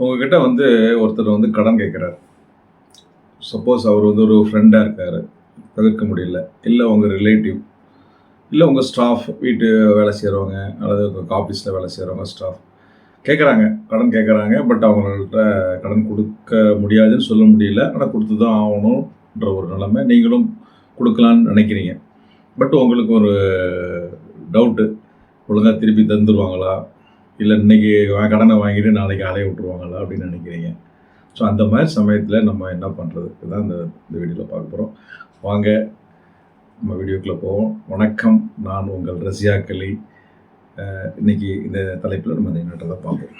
உங்ககிட்ட வந்து ஒருத்தர் வந்து கடன் கேட்குறாரு சப்போஸ் அவர் வந்து ஒரு ஃப்ரெண்டாக இருக்கார். தவிர்க்க முடியல. இல்லை உங்கள் ரிலேட்டிவ் இல்லை உங்கள் ஸ்டாஃப் வீட்டு வேலை செய்கிறவங்க அல்லது உங்கள் ஆஃபீஸில் வேலை செய்கிறவங்க ஸ்டாஃப் கேட்குறாங்க கடன் கேட்குறாங்க பட் அவங்கள்ட்ட கடன் கொடுக்க முடியாதுன்னு சொல்ல முடியல. ஆனால் கொடுத்து தான் ஆகணுன்ற ஒரு நிலைமை நீங்களும் கொடுக்கலான்னு நினைக்கிறீங்க. பட் உங்களுக்கு ஒரு டவுட்டு ஒழுங்காக திருப்பி தந்துடுவாங்களா இல்லை இன்றைக்கி கடனை வாங்கிட்டு நாளைக்கு அலைய விட்டுருவாங்களா அப்படின்னு நினைக்கிறீங்க. ஸோ அந்த மாதிரி சமயத்தில் நம்ம என்ன பண்ணுறது இதுதான் இந்த இந்த வீடியோவில் பார்க்க போகிறோம் வாங்க நம்ம வீடியோக்குள்ளே போவோம். வணக்கம் நான் உங்கள் ரஷ்யா கலி. இன்றைக்கி இன்னைக்கு இந்த தலைப்பில் நம்ம இந்த என்னன்றதை பார்ப்போம்.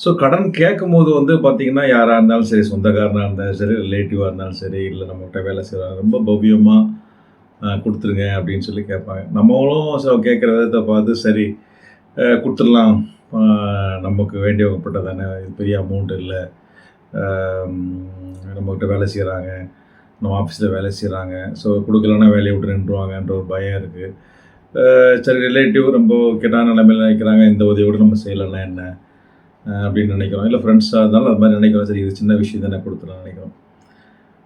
ஸோ கடன் கேட்கும் போது வந்து பார்த்திங்கன்னா யாராக இருந்தாலும் சரி சொந்தக்காரனாக இருந்தாலும் சரி ரிலேட்டிவாக இருந்தாலும் சரி இல்லை நம்மகிட்ட வேலை செய்கிறாங்க ரொம்ப பவ்யமாக கொடுத்துருங்க அப்படின்னு சொல்லி கேட்பாங்க. நம்மளும் கேட்குற விதத்தை பார்த்து சரி கொடுத்துடலாம். நமக்கு வேண்டியவங்கப்பட்ட தானே இது பெரிய அமௌண்ட் இல்லை. நம்மக்கிட்ட வேலை செய்கிறாங்க நம்ம ஆஃபீஸில் வேலை செய்கிறாங்க ஸோ கொடுக்கலன்னா வேலையை விட்டு நின்றுவாங்கன்ற ஒரு பயம் இருக்குது சரி ரிலேட்டிவ் ரொம்ப கெட்டான நிலைமையில் நினைக்கிறாங்க. இந்த உதவியோடு நம்ம செய்யலைன்னா என்ன? அப்படின்னு நினைக்கிறோம். இல்லை ஃப்ரெண்ட்ஸாக இருந்தாலும் அது மாதிரி நினைக்கிறோம். சரி இது சின்ன விஷயம் தானே கொடுத்துலாம் நினைக்கிறோம்.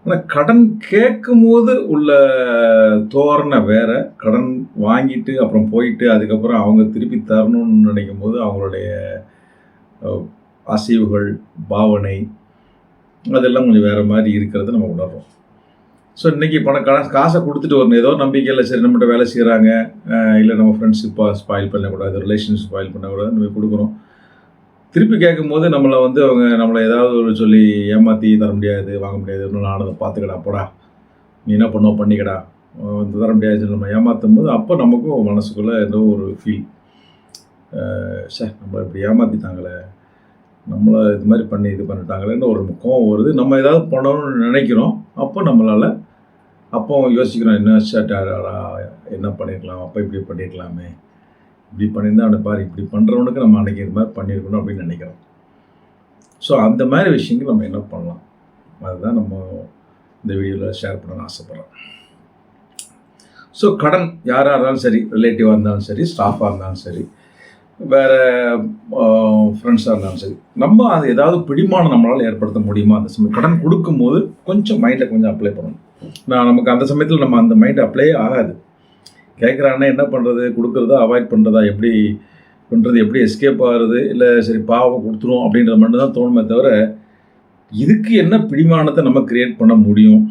ஆனால் கடன் கேட்கும் போது உள்ள தோரணை வேற. கடன் வாங்கிட்டு அப்புறம் போயிட்டு அதுக்கப்புறம் அவங்க திருப்பி தரணும்னு நினைக்கும் போது அவங்களுடைய அசைவுகள் பாவனை அதெல்லாம் கொஞ்சம் வேறு மாதிரி இருக்கிறத நம்ம உணர்றோம். ஸோ இன்றைக்கி பணம் கடன் காசை கொடுத்துட்டு வரணும். ஏதோ நம்பிக்கையில் சரி நம்மகிட்ட வேலை செய்கிறாங்க இல்லை நம்ம ஃப்ரெண்ட்ஷிப்பாக ஸ்பாயில் பண்ணக்கூடாது ரிலேஷன் ஸ்பாயில் பண்ணக்கூடாது நம்ம கொடுக்குறோம். திருப்பி கேட்கும்போது நம்மளை வந்து அவங்க நம்மளை ஏதாவது ஒரு சொல்லி ஏமாற்றி தர முடியாது வாங்க முடியாது இன்னும் நான் அதை பார்த்துக்கடா போடா. நீ என்ன பண்ணோ பண்ணிக்கடா. வந்து தர முடியாது நம்ம ஏமாற்றும் போது அப்போ நமக்கும் மனசுக்குள்ளே ஏதோ ஒரு ஃபீல் சே நம்ம இப்படி ஏமாற்றிட்டாங்களே நம்மளை இது மாதிரி பண்ணி இது பண்ணிட்டாங்களேன்னு ஒரு கோவம் வருது. நம்ம ஏதாவது பண்ணணும்னு நினைக்கிறோம். அப்போ நம்மளால் அப்போ யோசிக்கிறோம் என்ன ஷர்ட்டாடா என்ன பண்ணிருக்கலாம் அப்போ இப்படி பண்ணிருக்கலாமே. இப்படி பண்ணியிருந்தா அவனை பாரு இப்படி பண்ணுறவனுக்கு நம்ம அன்றைக்கி இது மாதிரி பண்ணியிருக்கணும் அப்படின்னு நினைக்கிறோம். ஸோ அந்த மாதிரி விஷயங்கள் நம்ம என்ன பண்ணலாம்? அதுதான் நம்ம இந்த வீடியோவில் ஷேர் பண்ணணும்னு ஆசைப்பட்றோம். ஸோ கடன் யாராக இருந்தாலும் சரி ரிலேட்டிவாக இருந்தாலும் சரி ஸ்டாஃபாக இருந்தாலும் சரி வேறு ஃப்ரெண்ட்ஸாக இருந்தாலும் சரி நம்ம அது ஏதாவது பிடிமானம் நம்மளால் ஏற்படுத்த முடியுமா? அந்த சமயம் கடன் கொடுக்கும்போது கொஞ்சம் மைண்டில் கொஞ்சம் அப்ளை பண்ணணும். நான் நமக்கு அந்த சமயத்தில் நம்ம அந்த மைண்ட் அப்ளை ஆகாது. கேட்குறானே என்ன பண்ணுறது கொடுக்குறதா அவாய்ட் பண்ணுறதா எப்படி பண்ணுறது எப்படி எஸ்கேப் ஆகுறது? இல்லை சரி பாவம் கொடுத்துரும் அப்படின்ற மட்டும் தான் தோணுமே தவிர இதுக்கு என்ன பிடிமானத்தை நம்ம கிரியேட் பண்ண முடியும்?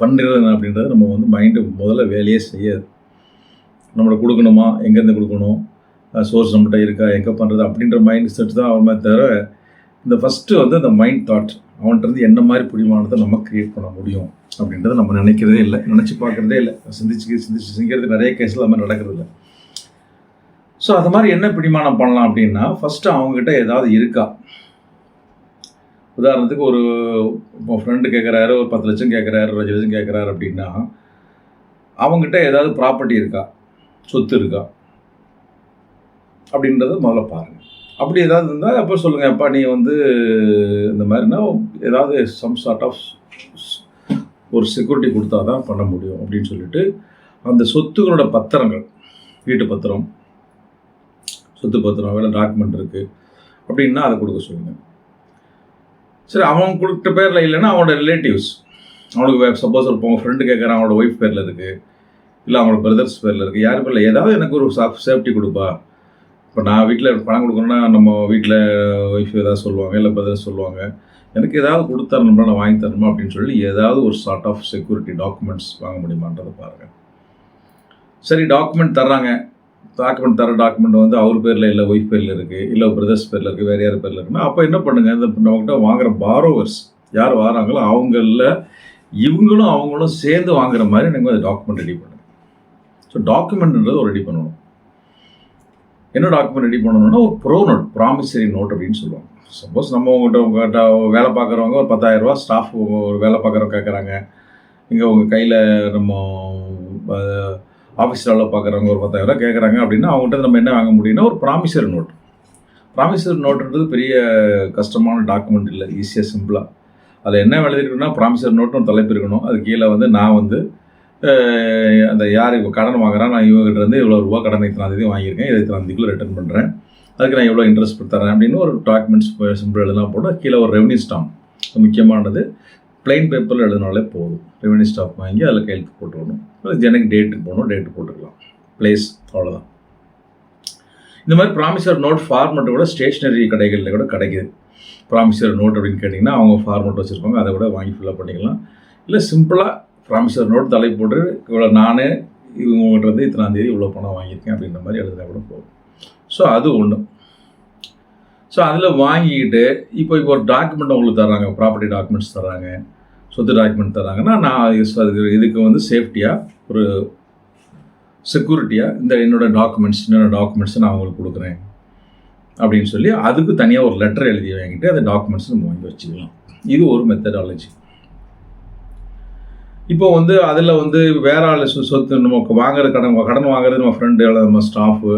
பண்ணுறது அப்படின்றத நம்ம வந்து மைண்டு முதல்ல வேலையே செய்யாது. நம்மளை கொடுக்கணுமா? எங்கேருந்து கொடுக்கணும்? சோர்ஸ் நம்மகிட்ட இருக்கா? எங்கே பண்ணுறது அப்படின்ற மைண்ட் செட் தான் அவன் தவிர இந்த ஃபஸ்ட்டு வந்து அந்த மைண்ட் தாட் அவன்கிட்ட என்ன மாதிரி பிடிமானத்தை நம்ம க்ரியேட் பண்ண முடியும் அப்படின்றத நம்ம நினைக்கிறதே இல்லை. நினச்சி பார்க்குறதே இல்லை. சிந்திச்சு சிந்திச்சு சிங்கிறது நிறைய கேஸில் நம்ம நடக்கிறது இல்லை. ஸோ அது மாதிரி என்ன பிடிமானம் பண்ணலாம் அப்படின்னா ஃபஸ்ட்டு அவங்ககிட்ட ஏதாவது இருக்கா? உதாரணத்துக்கு ஒரு இப்போ ஃப்ரெண்டு கேட்குறாரு ஒரு பத்து லட்சம் கேட்குறாரு ஒரு அஞ்சு லட்சம் கேட்குறாரு அப்படின்னா அவங்ககிட்ட ஏதாவது ப்ராப்பர்ட்டி இருக்கா? சொத்து இருக்கா? அப்படின்றத முதல்ல பாருங்கள் அப்படி ஏதாவது இருந்தால் அப்போ சொல்லுங்கள் அப்பா நீ வந்து இந்த மாதிரினா ஏதாவது சம் சார்ட் ஆஃப் ஒரு செக்யூரிட்டி கொடுத்தா தான் பண்ண முடியும் அப்படின்னு சொல்லிட்டு அந்த சொத்துக்களோட பத்திரங்கள் வீட்டு பத்திரம் சொத்து பத்திரம் வேலை டாக்குமெண்ட் இருக்குது அப்படின்னா அதை கொடுக்க சொல்லுங்கள் சரி அவன் கொடுத்த பேரில் இல்லைன்னா அவனோட ரிலேட்டிவ்ஸ் அவனுக்கு சப்போஸ் ஒரு உங்கள் ஃப்ரெண்டு கேட்குறான் அவனோட ஒய்ஃப் பேரில் இருக்குது இல்லை அவனோட பிரதர்ஸ் பேரில் இருக்குது யார் பேரில் ஏதாவது எனக்கு ஒரு சேஃப்டி கொடுப்பா இப்போ நான் வீட்டில் பணம் கொடுக்கணும்னா நம்ம வீட்டில் ஒய்ஃப் ஏதாவது சொல்லுவாங்க இல்லை பிரதர்ஸ் சொல்லுவாங்க எனக்கு ஏதாவது கொடுத்தரணுமா நான் வாங்கி தரணுமா அப்படின்னு சொல்லி ஏதாவது ஒரு சார்ட் ஆஃப் செக்யூரிட்டி டாக்குமெண்ட்ஸ் வாங்க முடியுமான்றதை பாருங்கள் சரி டாக்குமெண்ட் தர்றாங்க. டாக்குமெண்ட் தர டாக்குமெண்ட் வந்து அவர் பேரில் இல்லை ஒய்ஃப் பேரில் இருக்குது இல்லை பிரதர்ஸ் பேரில் இருக்குது வேறு யார் பேரில் இருக்குன்னா அப்போ என்ன பண்ணுங்கள் இந்த நம்மகிட்ட வாங்குற பாரோவர்ஸ் யார் வராங்களோ அவங்களில் இவங்களும் அவங்களும் சேர்ந்து வாங்குற மாதிரி நீங்கள் அந்த டாக்குமெண்ட் ரெடி பண்ணுங்கள் ஸோ டாக்குமெண்ட்ன்றது ரெடி பண்ணணும். என்ன டாக்குமெண்ட் ரெடி பண்ணணும்னா ஒரு ப்ரோ நோட் ப்ராமிசரி நோட் அப்படின்னு சொல்லுவாங்க. சப்போஸ் நம்ம உங்கள்கிட்ட உங்கள்கிட்ட வேலை பார்க்குறவங்க ஒரு பத்தாயிரரூபா ஸ்டாஃப் ஒரு வேலை பார்க்குறவங்க கேட்குறாங்க இங்கே உங்கள் கையில் நம்ம ஆஃபீஸில் வேலை பார்க்குறவங்க ஒரு பத்தாயிரரூபா கேட்குறாங்க அப்படின்னா அவங்ககிட்ட நம்ம என்ன வாங்க முடியும்னா ஒரு ப்ராமிசரி நோட் ப்ராமிசரி நோட்டுன்றது பெரிய கஷ்டமான டாக்குமெண்ட் இல்லை ஈஸியாக சிம்பிளாக அதில் என்ன எழுதிருக்குன்னா ப்ராமிசரி நோட்டும் ஒரு தலைப்பு இருக்கணும். அது கீழே வந்து நான் வந்து அந்த யார் இப்போ கடன் வாங்குறான் நான் இவங்ககிட்ட இருந்து இவ்வளோ ரூபா கடன் இத்தனை தேதி வாங்கியிருக்கேன். இதை இத்தனாந்திக்குள்ளே ரிட்டர்ன் பண்ணுறேன் அதுக்கு நான் எவ்வளோ இன்ட்ரெஸ்ட் தரேன் அப்படின்னு ஒரு டாக்குமெண்ட்ஸ் சிம்பிள் எழுதலாம் போட்டால் கீழே ஒரு ரெவன்யூ ஸ்டாம்ப் முக்கியமானது. பிளைன் பேப்பரில் எழுதினாலே போதும். ரெவன்யூ ஸ்டாம்ப் வாங்கி அதில் கையெழுத்து போட்டுக்கணும் அது எனக்கு டேட்டுக்கு போகணும் டேட்டு போட்டுக்கலாம். பிளேஸ் அவ்வளோதான் இந்த மாதிரி ப்ராமிசர் நோட் ஃபார்மெட்டு கூட ஸ்டேஷ்னரி கடைகளில் கூட கிடைக்குது. ப்ராமிசர் நோட் அப்படின்னு கேட்டிங்கன்னா அவங்க ஃபார்மெட் வச்சுருப்பாங்க. அதை கூட வாங்கி ஃபில்அப் பண்ணிக்கலாம். இல்லை சிம்பிளாக ப்ராமிசர் நோட் தலை போட்டு இவ்வளோ நானே இவங்ககிட்ட இத்தனாந்தேதி இவ்வளோ பணம் வாங்கியிருக்கேன் அப்படின்ற மாதிரி எழுதினா கூட போகும் ஸோ அது ஒன்று ஸோ அதில் வாங்கிக்கிட்டு இப்போ இப்போ ஒரு டாக்குமெண்ட் உங்களுக்கு தராங்க ப்ராப்பர்ட்டி டாக்குமெண்ட்ஸ் தராங்க சொத்து டாக்குமெண்ட் தராங்கன்னா நான் அதுக்கு இதுக்கு வந்து சேஃப்டியாக ஒரு செக்யூரிட்டியாக இந்த என்னோடய டாக்குமெண்ட்ஸ் என்னோட டாக்குமெண்ட்ஸை நான் உங்களுக்கு கொடுக்குறேன் அப்படின்னு சொல்லி அதுக்கு தனியாக ஒரு லெட்டர் எழுதி வாங்கிட்டு அந்த டாக்குமெண்ட்ஸ் நம்ம வாங்கி வச்சுக்கலாம். இது ஒரு மெத்தடாலஜி இப்போ வந்து அதில் வந்து வேற ஆள் சொத்து நம்ம வாங்குற கடன் கடன் வாங்குறது நம்ம ஃப்ரெண்டு நம்ம ஸ்டாஃபு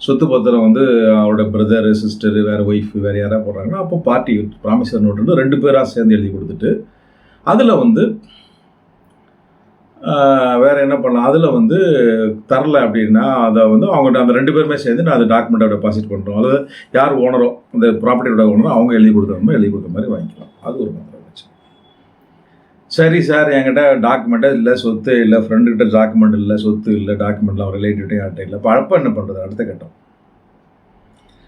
சொத்து பத்திரம் வந்து அவரோட பிரதரு சிஸ்டரு வேறு ஒய்ஃபு வேறு யாராவது போடுறாங்கன்னா அப்போ பார்ட்டி ப்ராமிசர் நோட்டு ரெண்டு பேராக சேர்ந்து எழுதி கொடுத்துட்டு அதில் வந்து வேறு என்ன பண்ணலாம்? அதில் வந்து தரல அப்படின்னா அதை வந்து அவங்ககிட்ட அந்த ரெண்டு பேருமே சேர்ந்து நான் அந்த டாக்குமெண்ட்டை டெபாசிட் பண்ணுறோம் அதாவது யார் ஓனரோ அந்த ப்ராப்பர்ட்டியோட ஓனரோ அவங்க எழுதி கொடுத்தவங்க எழுதி கொடுத்த மாதிரி வாங்கிக்கலாம். அது ஒரு மாதிரி. சரி சார் என்கிட்ட டாக்குமெண்ட்டாக இல்லை சொத்து இல்லை ஃப்ரெண்டுக்கிட்ட டாக்குமெண்ட் இல்லை சொத்து இல்லை டாக்குமெண்ட்லாம் ரிலேட்டிவ்ட்டே யார்கிட்ட இல்லை. இப்போ அப்போ என்ன பண்ணுறது அடுத்த கட்டம்?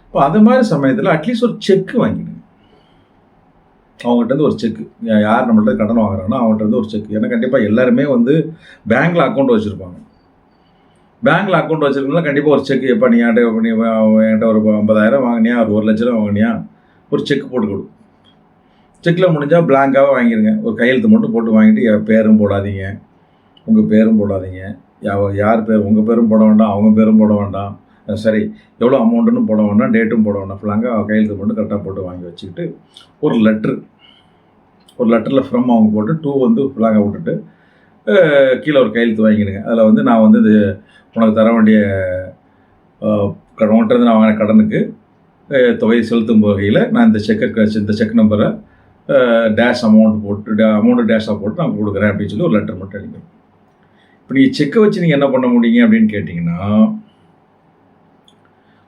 இப்போ அது மாதிரி சமயத்தில் அட்லீஸ்ட் ஒரு செக் வாங்கிடுங்க. அவங்ககிட்ட ஒரு செக் யார் நம்மள்ட்ட கடன் வாங்குறாங்கன்னா அவங்ககிட்ட இருந்து ஒரு செக் ஏன்னா கண்டிப்பாக எல்லாருமே வந்து பேங்க்கில் அக்கௌண்ட் வச்சுருப்பாங்க. பேங்க்கில் அக்கௌண்ட் வச்சுருக்கோம்னா கண்டிப்பாக ஒரு செக் எப்போ நீ என்கிட்ட நீ என்கிட்ட ஒரு ஐம்பதாயிரம் வாங்கினியா? ஒரு ஒரு லட்ச ரூபா வாங்கினியா? ஒரு செக் போட்டு கொடு. செக்கில் முடிஞ்சால் பிளாங்காகவே வாங்கிடுங்க ஒரு கையெழுத்து மட்டும் போட்டு வாங்கிட்டு பேரும் போடாதீங்க. உங்கள் பேரும் போடாதீங்க. யா- யார் பேர் உங்கள் பேரும் போட வேண்டாம் அவங்க பேரும் போட வேண்டாம். சரி எவ்வளோ அமௌண்ட்டுன்னு போட வேண்டாம் டேட்டும் போட வேண்டாம். ஃபுல்லாங்க கையெழுத்து மட்டும் கரெக்டாக போட்டு வாங்கி வச்சுக்கிட்டு ஒரு லெட்ரு ஒரு லெட்டரில் ஃப்ரம் அவங்க போட்டு டூ வந்து ஃபுல்லாங்க விட்டுட்டு கீழே ஒரு கையெழுத்து வாங்கிடுங்க. அதில் வந்து நான் வந்து இது உனக்கு தர வேண்டிய கடன் உன்கிட்ட நான் வாங்கின கடனுக்கு தொகையை செலுத்தும் வகையில் நான் இந்த செக்கை இந்த செக் நம்பரை டேஷ் அமௌண்ட் போட்டு அமௌண்ட்டு டேஷாக போட்டு நான் கொடுக்குறேன் அப்படின்னு சொல்லி ஒரு லெட்டர் மட்டும் எழுதிக்கணும் இப்போ நீங்கள் செக்கை வச்சு நீங்கள் என்ன பண்ண முடியுங்க அப்படின்னு கேட்டிங்கன்னா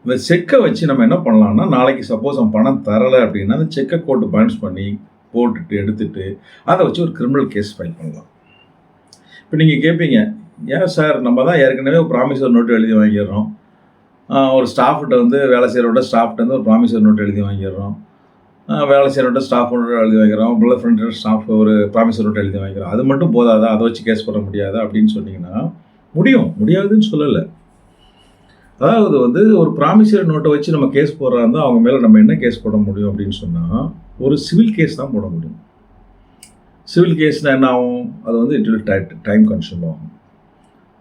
இந்த செக்கை வச்சு நம்ம என்ன பண்ணலாம்னா நாளைக்கு சப்போஸ் அவன் பணம் தரலை அப்படின்னா அந்த செக்கை கோட்டு பவுன்ஸ் பண்ணி போட்டுட்டு எடுத்துட்டு அதை வச்சு ஒரு கிரிமினல் கேஸ் ஃபைல் பண்ணலாம். இப்போ நீங்கள் கேட்பீங்க ஏன் சார் நம்ம தான் ஏற்கனவே ஒரு ப்ராமிசர் நோட்டு எழுதி வாங்கிடுறோம். ஒரு ஸ்டாஃப்கிட்ட வந்து வேலை செய்கிறோட ஸ்டாஃப்கிட்ட வந்து ஒரு ப்ராமிசர் நோட் எழுதி வாங்கிடுறோம். வேலை செய்கிறவட்ட ஸ்டாஃப் எழுதி வாங்கிறோம் பிள்ளை ஃப்ரெண்ட் ஸ்டாஃப் ஒரு ப்ராமிசர் எழுதி வைக்கிறோம். அது மட்டும் போதாதா? அதை வச்சு கேஸ் போட முடியாதா? அப்படின்னு சொன்னீங்கன்னா முடியும். முடியாதுன்னு சொல்லலை. அதாவது வந்து ஒரு ப்ராமிசரி நோட்டை வச்சு நம்ம கேஸ் போடுறா இருந்தால் அவங்க மேலே நம்ம என்ன கேஸ் போட முடியும் அப்படின்னு சொன்னால் ஒரு சிவில் கேஸ் தான் போட முடியும். சிவில் கேஸ்னால் என்ன ஆகும்? அது வந்து இட் வில் டைம் கன்சியூம் ஆகும்.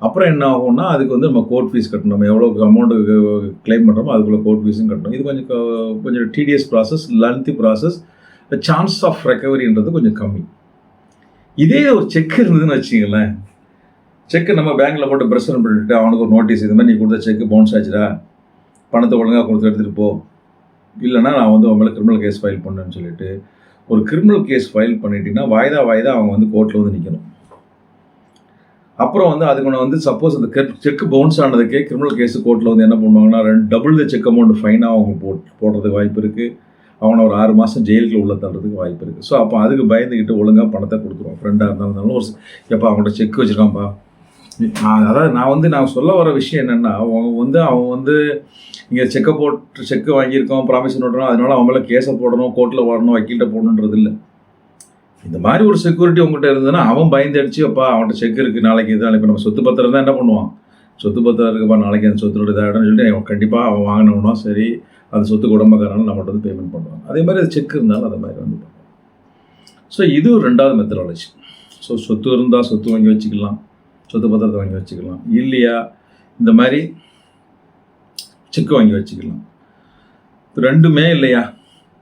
அப்புறம் என்ன ஆகும்னா அதுக்கு வந்து நம்ம கோர்ட் ஃபீஸ் கட்டணும். நம்ம எவ்வளோ அமௌண்ட்டு க்ளைம் பண்ணுறோமோ அதுக்குள்ளே கோர்ட் ஃபீஸும் கட்டணும். இது கொஞ்சம் கொஞ்சம் TDS process lengthy process chance of ரெக்கவரின்றது கொஞ்சம் கம்மி. இதே ஒரு செக் இருந்ததுன்னு வச்சுங்களேன் செக்கு நம்ம பேங்க்கில் போட்டு ப்ரெஷர் பண்ணிட்டு அவனுக்கு ஒரு நோட்டீஸ் இது மாதிரி நீ கொடுத்த செக்கு பவுன்ஸ் ஆச்சுடா. பணத்தை ஒழுங்காக கொடுத்து எடுத்துகிட்டு போ. இல்லைன்னா நான் வந்து உங்களை கிரிமினல் கேஸ் ஃபைல் பண்ணேன்னு சொல்லிட்டு ஒரு கிரிமினல் கேஸ் ஃபைல் பண்ணிட்டீங்கன்னா வாய்தா வாய்தா அவங்க வந்து கோர்ட்டில் வந்து நிற்கணும் அப்புறம் வந்து அதுக்கு வந்து சப்போஸ் அந்த செக் பவுன்ஸ் ஆனதுக்கே கிரிமினல் கேஸ் கோர்ட்டில் வந்து என்ன பண்ணுவாங்கன்னா ரெண்டு டபுள் த செக் அமௌண்ட் ஃபைனாக அவங்க போட் போடுறதுக்கு வாய்ப்பு இருக்குது அவனை ஒரு ஆறு மாதம் ஜெயிலுக்கு உள்ள தள்ளுறதுக்கு வாய்ப்பு இருக்குது ஸோ அப்போ அதுக்கு பயந்துக்கிட்டு ஒழுங்காக பணத்தை கொடுத்துருவோம். ஃப்ரெண்டாக இருந்தாலும் ஒரு எப்போ அவங்கள்ட்ட செக் வச்சுருக்கான்ப்பா. அதாவது நான் வந்து நான் சொல்ல வர விஷயம் என்னென்னா அவங்க வந்து அவன் வந்து இங்கே செக்கை போட்டு செக்கு வாங்கியிருக்கோம் ப்ராமிஷன் நோட்டணும் அதனால அவன் மேலே கேஸை போடணும் கோர்ட்டில் போடணும் வக்கீல்கிட்ட போடணுன்றது இல்லை இந்த மாதிரி ஒரு செக்யூரிட்டி உங்கள்கிட்ட இருந்ததுன்னா அவன் பயந்து அடிச்சு அப்பா அவன்கிட்ட செக் இருக்குது நாளைக்கு இது நாளைக்கு நம்ம சொத்து பத்திரம் தான் என்ன பண்ணுவான்? சொத்து பத்திரம் இருக்குப்பா நாளைக்கு அந்த சொத்தோட இதாகிடும் சொல்லிட்டு அவன் கண்டிப்பாக அவன் வாங்கினவனா? சரி அந்த சொத்துக்கு உடம்புக்காரனால நம்மகிட்ட வந்து பேமெண்ட் பண்ணுவான். அதே மாதிரி அது செக் இருந்தாலும் அந்த மாதிரி வந்து ஸோ இது ரெண்டாவது மெத்தடாலஜி ஸோ சொத்து இருந்தால் சொத்து வாங்கி வச்சுக்கலாம். சொத்து பத்திரத்தை வாங்கி வச்சுக்கலாம். இல்லையா இந்த மாதிரி செக்கு வாங்கி வச்சுக்கலாம். ரெண்டுமே இல்லையா?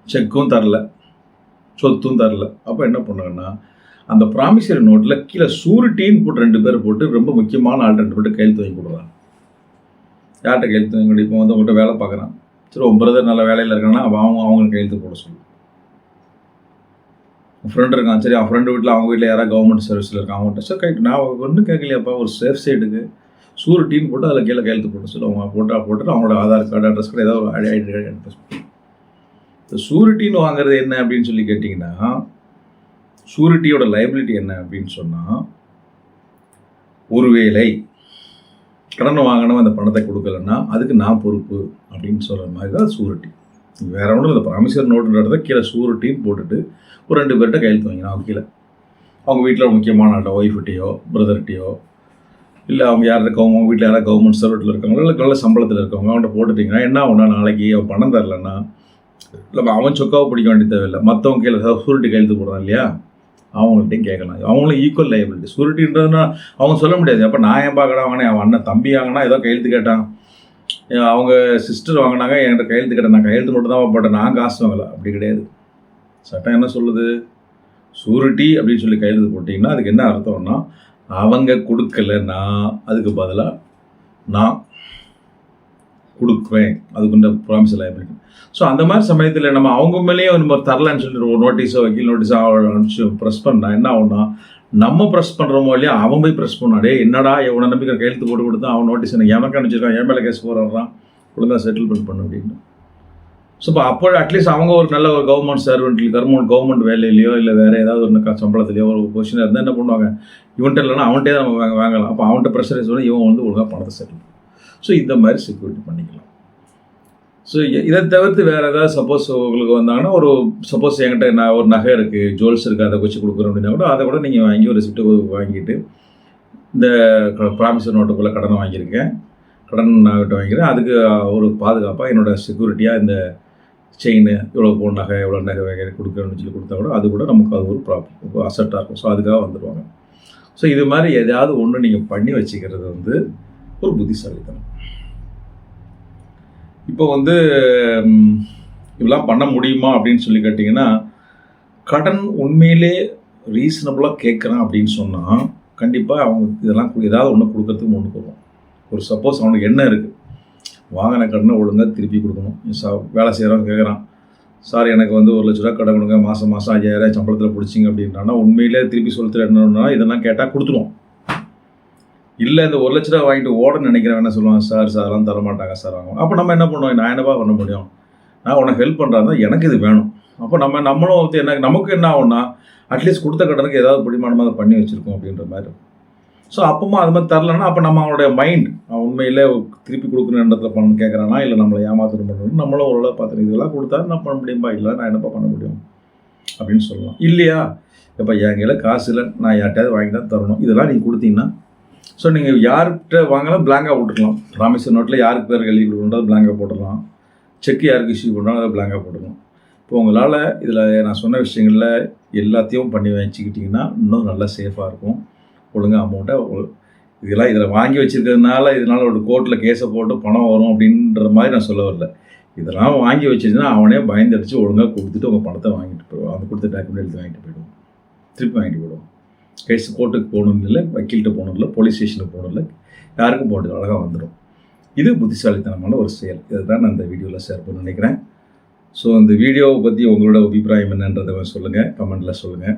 செக்கும் தரல. சொத்தும் தரல. அப்போ என்ன பண்ணுங்கன்னா அந்த ப்ராமிசரி நோட்டில் கீழே சூரிட்டின்னு போட்டு ரெண்டு பேர் போட்டு ரொம்ப முக்கியமான ஆள் ரெண்டு பேர்ட்டு கையெழுத்து வாங்கி கொடுக்குறாங்க யார்கிட்ட கையெழுத்து வாங்கி கொடு? இப்போ வந்து உங்கள்கிட்ட வேலை பார்க்குறான். சரி உன் பிரதர் நல்ல வேலையில் இருக்கான்னா அவன் அவங்க அவங்க கையெழுத்து போட சொல்லு. உன் ஃப்ரெண்டு இருக்கான். சரி அவன் ஃப்ரெண்டு வீட்டில் அவங்க வீட்டில் யாராவது கவர்மெண்ட் சர்வீஸில் இருக்கான். அவங்ககிட்ட சார் கைட்டு நான் ஒன்றும் கேட்கலையாப்பா ஒரு சேஃப் சைடுக்கு சூரிட்டின்னு போட்டு அதில் கீழே கையெழுத்து போட்டு சொல்லுவாங்க போட்டால் போட்டுட்டு அவங்களோட ஆதார் கார்டு அட்ரஸ் கார்டு ஏதாவது ஒரு ஐடி கார்டு அட்ரஸ் இந்த சூரிட்டின்னு வாங்குறது என்ன அப்படின்னு சொல்லி கேட்டிங்கன்னா சூரிட்டியோட லைபிலிட்டி என்ன அப்படின்னு சொன்னால் ஒருவேளை கடன் வாங்கினவன் அந்த பணத்தை கொடுக்கலன்னா அதுக்கு நான் பொறுப்பு அப்படின்னு சொல்கிற மாதிரி தான் சூரிட்டி வேற ஒன்றும் இந்த ப்ராமிசர் நோட்டுன்றத கீழே சூரிட்டின்னு போட்டுட்டு ஒரு ரெண்டு பேர்கிட்ட கையெழுத்து வாங்கினா அவங்க கீழே. அவங்க வீட்டில் முக்கியமான ஆட்டோ ஒய்ஃப்கிட்டையோ பிரதர்கிட்டையோ இல்லை அவங்க யார் இருக்கவங்க அவங்க வீட்டில் யாராவது கவர்மெண்ட் சர்வீட்டில் இருக்காங்களோ இல்லை நல்ல சம்பளத்தில் இருக்கவங்க அவன்கிட்ட போட்டுட்டிங்கன்னா என்ன ஒன்றா நாளைக்கு அவன் பணம் தரலன்னா இல்லை அவன் சொக்காவை பிடிக்க வேண்டிய தேவையில்லை. மற்றவங்க கீழே சூரிட்டி கையெழுத்து போடுறான் இல்லையா? அவங்கள்ட்டையும் கேட்கலாம். அவங்களும் ஈக்குவல் லைபிலிட்டி சூரிட்டின்றதுனா அவங்க சொல்ல முடியாது. அப்போ நான் ஏன் பார்க்கடா வாங்கினே அவன் அண்ணன் தம்பி வாங்கினா ஏதோ கையெழுத்து கேட்டான். அவங்க சிஸ்டர் வாங்கினாங்க என்கிட்ட கையெழுத்து கேட்டேன். நான் கையெழுத்து மட்டும் தான் போட்டேன். நான் காசு வாங்கலை. அப்படி கிடையாது. சட்டம் என்ன சொல்லுது? சூரிட்டி அப்படின்னு சொல்லி கையெழுத்து போட்டிங்கன்னா அதுக்கு என்ன அர்த்தம்னா அவங்க கொடுக்கலன்னா அதுக்கு பதிலாக நான் கொடுக்குவேன் அதுக்குண்ட ப்ராமிஸ் லைபிலிட்டி ஸோ அந்த மாதிரி சமயத்தில் நம்ம அவங்க மேலேயே நம்ம தரலான்னு சொல்லிட்டு ஒரு நோட்டீஸோ வக்கீல் நோட்டீஸோ அனுப்பிச்சு ப்ரெஸ் பண்ணா என்ன ஆகும்னா நம்ம ப்ரெஸ் பண்ணுறோமோ இல்லையா அவன் போய் ப்ரெஸ் பண்ணாடே என்னடா எவ்வளோ நம்பிக்கை கையெழுத்து போட்டு கொடுத்தா அவன் நோட்டீஸ் எனக்கு எனக்கு அனுப்பிச்சிருக்கான் என் மேலே கேஸ் போடுறான் ஒழுங்காக செட்டில்மெண்ட் பண்ண அப்படின்னு. ஸோ இப்போ அப்போ அட்லீஸ்ட் அவங்க ஒரு நல்ல ஒரு கவர்மெண்ட் சர்வெண்ட் கவர்மெண்ட் கவர்மெண்ட் வேலையிலையோ இல்லை வேறு ஏதாவது ஒரு சம்பளத்துலையோ ஒரு பொசிஷனாக இருந்தால் என்ன பண்ணுவாங்க? இவன்ட்ட இல்லைன்னா அவன்கிட்டே தான் நம்ம வாங்க- வாங்கலாம். அப்போ அவன்கிட்ட ப்ரெஷரைஸ் பண்ணி இவன் வந்து ஒழுங்காக பணத்தை செட்டில் ஸோ இந்த மாதிரி செக்யூரிட்டி பண்ணிக்கலாம். ஸோ இதை தவிர்த்து வேறு ஏதாவது சப்போஸ் உங்களுக்கு வந்தாங்கன்னா ஒரு சப்போஸ் என்கிட்ட நான் ஒரு நகை இருக்குது ஜுவல்ஸ் இருக்குது அதை வச்சு கொடுக்குறோம் அப்படின்னா கூட அதை கூட நீங்கள் வாங்கி ஒரு சிட்டு வாங்கிட்டு இந்த ப்ராமிசர் நோட்டுக்குள்ளே கடனை வாங்கியிருக்கேன் கடன் நான் கிட்ட வாங்கிக்கிறேன். அதுக்கு ஒரு பாதுகாப்பாக என்னோட செக்யூரிட்டியாக இந்த செயின் இவ்வளோ பவுன் நகை எவ்வளோ நகை வகை கொடுக்குறேன்னு சொல்லி கொடுத்தா கூட அது கூட நமக்கு அது ஒரு ப்ராப்ளம் அசட்டாக இருக்கும். ஸோ அதுக்காக வந்துடுவாங்க ஸோ இது மாதிரி எதாவது ஒன்று நீங்கள் பண்ணி வச்சுக்கிறது வந்து ஒரு புத்திசாலித்தனம். இப்போ வந்து இதெல்லாம் பண்ண முடியுமா அப்படின்னு சொல்லி கேட்டிங்கன்னா கடன் உண்மையிலே ரீசனபுளாக கேட்குறான் அப்படின்னு சொன்னால் கண்டிப்பாக அவங்க இதெல்லாம் ஏதாவது ஒன்று கொடுக்கறதுக்கு ஒன்று கொடுக்கும் ஒரு சப்போஸ் அவனுக்கு என்ன இருக்குது வாங்கின கடனை ஒழுங்காக திருப்பி கொடுக்கணும். சா வேலை செய்கிறவங்க கேட்குறான். சார் எனக்கு வந்து ஒரு லட்ச ரூபா கடன் கொடுங்க. மாதம் மாதம் ஐயாயிரம் சம்பளத்தில் பிடிச்சிங்க அப்படின்றானா உண்மையிலே திருப்பி சொல்லிட்டு என்னன்னா இதெல்லாம் கேட்டால் கொடுத்துருவோம். இல்லை இந்த ஒரு லட்ச ரூபா வாங்கிட்டு ஓட நினைக்கிறவன் என்ன சொல்லுவான்? சார் சார் அதெல்லாம் தரமாட்டாங்க சார் வாங்க அப்போ நம்ம என்ன பண்ணுவோம்? நான் என்னப்பா பண்ண முடியும்? நான் உனக்கு ஹெல்ப் பண்ணுறாங்க எனக்கு இது வேணும். அப்போ நம்ம நம்மளும் என்ன நமக்கு என்ன ஆகும்னா அட்லீஸ்ட் கொடுத்த கடனுக்கு ஏதாவது பிடிமானமாக அதை பண்ணி வச்சுருக்கோம் அப்படின்ற மாதிரி ஸோ அப்பமா அது மாதிரி தரலன்னா அப்போ நம்ம அவனுடைய மைண்ட் உண்மையில் உண்மையிலே திருப்பி கொடுக்கணும் இடத்துல பண்ணணும்னு கேட்குறானா இல்லை நம்மளை ஏமாத்தணும் பண்ணணும் நம்மளும் ஓரளவு பார்த்து இதெல்லாம் கொடுத்தா நான் பண்ண முடியுமா இல்லை நான் என்னப்பா பண்ண முடியும்? அப்படின்னு சொல்லலாம். இல்லையா? இப்போ என் கையில் காசு இல்லை நான் யார்கிட்டயாவது வாங்கி தான் தரணும். இதெல்லாம் நீங்கள் கொடுத்தீங்கன்னா ஸோ நீங்கள் யார்கிட்ட வாங்கலாம் பிளாங்காக போட்டுக்கலாம். ராமேஸ்வரம் நோட்டில் யாருக்கு பேர் எழுதி கொடுக்கணும் பிளாங்காக போட்டுடலாம். செக் யாருக்கு இஷ்யூ பண்ணுறாங்க அதை பிளாங்காக போட்டுக்கலாம் இப்போ உங்களால் இதில் நான் சொன்ன விஷயங்களில் எல்லாத்தையும் பண்ணி வச்சுக்கிட்டிங்கன்னா இன்னும் நல்லா சேஃபாக இருக்கும். ஒழுங்காக அமௌண்ட்டை இதெல்லாம் இதில் வாங்கி வச்சுருக்கிறதுனால இதனால ஒரு கோர்ட்டில் கேஸை போட்டு பணம் வரும் அப்படின்ற மாதிரி நான் சொல்ல வரல. இதெல்லாம் வாங்கி வச்சிருந்தா அவனே பயந்தடிச்சு ஒழுங்காக கொடுத்துட்டு உங்கள் பணத்தை வாங்கிட்டு போயிடுவான். அந்த கொடுத்த டாக்குமெண்ட் எடுத்து வாங்கிட்டு போயிடுவோம் திருப்பி வாங்கிட்டு போயிடுவோம் கேஸ் கோர்ட்டுக்கு போகணும் இல்லை வக்கீல்கிட்ட போகணும் இல்லை போலீஸ் ஸ்டேஷனுக்கு போகணும் இல்லை யாருக்கும் போகிறது அழகாக வந்துடும் இது புத்திசாலித்தனமான ஒரு செயல். இதை தான் நான் இந்த வீடியோவில் ஷேர் பண்ண நினைக்கிறேன். ஸோ அந்த வீடியோவை பற்றி உங்களோட அபிப்பிராயம் என்னன்றதை சொல்லுங்கள் கமெண்டில் சொல்லுங்கள்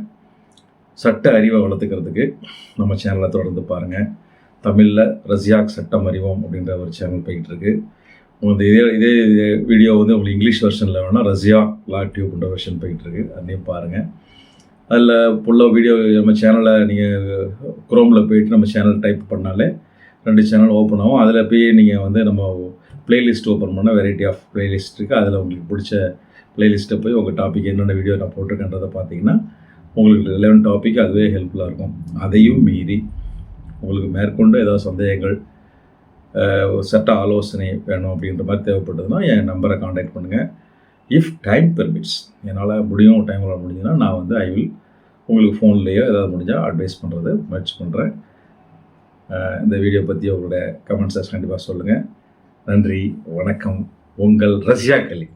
சட்ட அறிவை வளர்த்துக்கிறதுக்கு நம்ம சேனலை தொடர்ந்து பாருங்கள் தமிழில் ரஷ்யாக் சட்டம் அறிவோம் அப்படின்ற ஒரு சேனல் போய்கிட்டுருக்கு இருக்கு. இதே இதே இதே வீடியோ வந்து உங்களுக்கு இங்கிலீஷ் வெர்ஷனில் வேணால் ரஷ்யா லா டியூப்ன்ற வெர்ஷன் போயிட்டு இருக்கு. அதையும் பாருங்கள் அதில் ஃபுல்லாக வீடியோ நம்ம சேனலை நீங்கள் குரோமில் போயிட்டு நம்ம சேனல் டைப் பண்ணாலே ரெண்டு சேனல் ஓப்பன் ஆகும். அதில் போய் நீங்கள் வந்து நம்ம பிளேலிஸ்ட் ஓப்பன் பண்ணால் வெரைட்டி ஆஃப் பிளேலிஸ்ட் இருக்குது அதில் உங்களுக்கு பிடிச்ச பிளேலிஸ்ட்டை போய் உங்கள் டாபிக் என்னென்ன வீடியோ நான் போட்டிருக்கேன்றதை பார்த்தீங்கன்னா உங்களுக்கு ரிலவெண்ட் டாபிக் அதுவே ஹெல்ப்ஃபுல்லாக இருக்கும். அதையும் மீறி உங்களுக்கு மேற்கொண்டு ஏதாவது சந்தேகங்கள் ஒரு சட்ட ஆலோசனை வேணும் அப்படின்ற மாதிரி தேவைப்பட்டதுன்னா என் நம்பரை காண்டாக்ட் பண்ணுங்கள் இஃப் டைம் பெர்மிட்ஸ் என்னால் முடியும் டைமில் முடிஞ்சுன்னா நான் வந்து ஐ வில் உங்களுக்கு ஃபோன்லேயோ ஏதாவது முடிஞ்சால் அட்வைஸ் பண்ணுறது முயற்சி பண்ணுறேன் இந்த வீடியோ பற்றி உங்களோட கமெண்ட்ஸை கண்டிப்பாக சொல்லுங்கள் நன்றி வணக்கம். உங்கள் ரஷ்யா கலி.